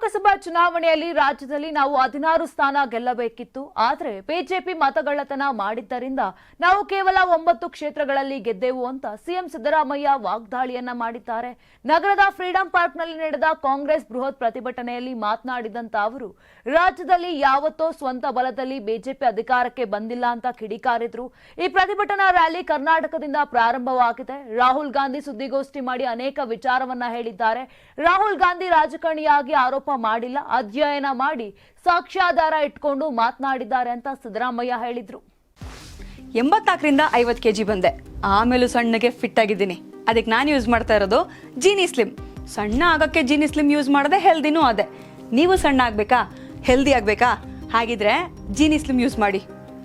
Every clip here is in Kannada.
ಲೋಕಸಭಾ ಚುನಾವಣೆಯಲ್ಲಿ ರಾಜ್ಯದಲ್ಲಿ ನಾವು ಹದಿನಾರು ಸ್ಥಾನ ಗೆಲ್ಲಬೇಕಿತ್ತು. ಆದರೆ ಬಿಜೆಪಿ ಮತಗಳ್ಳತನ ಮಾಡಿದ್ದರಿಂದ ನಾವು ಕೇವಲ ಒಂಬತ್ತು ಕ್ಷೇತ್ರಗಳಲ್ಲಿ ಗೆದ್ದೆವು ಅಂತ ಸಿಎಂ ಸಿದ್ದರಾಮಯ್ಯ ವಾಗ್ದಾಳಿಯನ್ನ ಮಾಡಿದ್ದಾರೆ. ನಗರದ ಫ್ರೀಡಂ ಪಾರ್ಕ್ನಲ್ಲಿ ನಡೆದ ಕಾಂಗ್ರೆಸ್ ಬೃಹತ್ ಪ್ರತಿಭಟನೆಯಲ್ಲಿ ಮಾತನಾಡಿದಂತ ಅವರು, ರಾಜ್ಯದಲ್ಲಿ ಯಾವತ್ತೋ ಸ್ವಂತ ಬಲದಲ್ಲಿ ಬಿಜೆಪಿ ಅಧಿಕಾರಕ್ಕೆ ಬಂದಿಲ್ಲ ಅಂತ ಕಿಡಿಕಾರಿದ್ರು. ಈ ಪ್ರತಿಭಟನಾ ರ್ಯಾಲಿ ಕರ್ನಾಟಕದಿಂದ ಪ್ರಾರಂಭವಾಗಿದೆ. ರಾಹುಲ್ ಗಾಂಧಿ ಸುದ್ದಿಗೋಷ್ಠಿ ಮಾಡಿ ಅನೇಕ ವಿಚಾರವನ್ನ ಹೇಳಿದ್ದಾರೆ. ರಾಹುಲ್ ಗಾಂಧಿ ರಾಜಕಾರಣಿಯಾಗಿ ಆರೋಪ ಮಾಡಿಲ್ಲ, ಅಧ್ಯಯನ ಮಾಡಿ ಸಾಕ್ಷ್ಯಾಧಾರ ಇಟ್ಕೊಂಡು ಮಾತನಾಡಿದ್ದಾರೆ ಅಂತ ಸಿದ್ದರಾಮಯ್ಯ ಹೇಳಿದ್ರು. ಎಂಬತ್ನಾಲ್ಕರಿಂದ ಐವತ್ತು ಕೆ ಜಿ ಬಂದೆ. ಆಮೇಲೂ ಸಣ್ಣಗೆ ಫಿಟ್ ಆಗಿದ್ದೀನಿ. ಅದಕ್ಕೆ ನಾನು ಯೂಸ್ ಮಾಡ್ತಾ ಇರೋದು ಜೀನಿ ಸ್ಲಿಮ್ ಸಣ್ಣ ಆಗೋಕ್ಕೆ ಜೀನಿ ಸ್ಲಿಮ್ ಯೂಸ್ ಮಾಡಿದೆ ಹೆಲ್ದಿನೂ ಅದೇ. ನೀವು ಸಣ್ಣ ಆಗಬೇಕಾ? ಹೆಲ್ದಿ ಆಗಬೇಕಾ? ಹಾಗಿದ್ರೆ ಜೀನಿ ಸ್ಲಿಮ್ ಯೂಸ್ ಮಾಡಿ.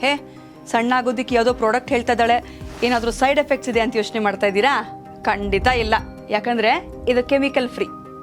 ಹೇ, ಸಣ್ಣ ಆಗೋದಕ್ಕೆ ಯಾವುದೋ ಪ್ರಾಡಕ್ಟ್ ಹೇಳ್ತಾ ಇದ್ದಾಳೆ. ಏನಾದರೂ ಸೈಡ್ ಎಫೆಕ್ಟ್ಸ್ ಇದೆ ಅಂತ ಯೋಚನೆ ಮಾಡ್ತಾ ಇದ್ದೀರಾ? ಖಂಡಿತ ಇಲ್ಲ. ಯಾಕಂದರೆ ಇದು ಕೆಮಿಕಲ್ ಫ್ರೀ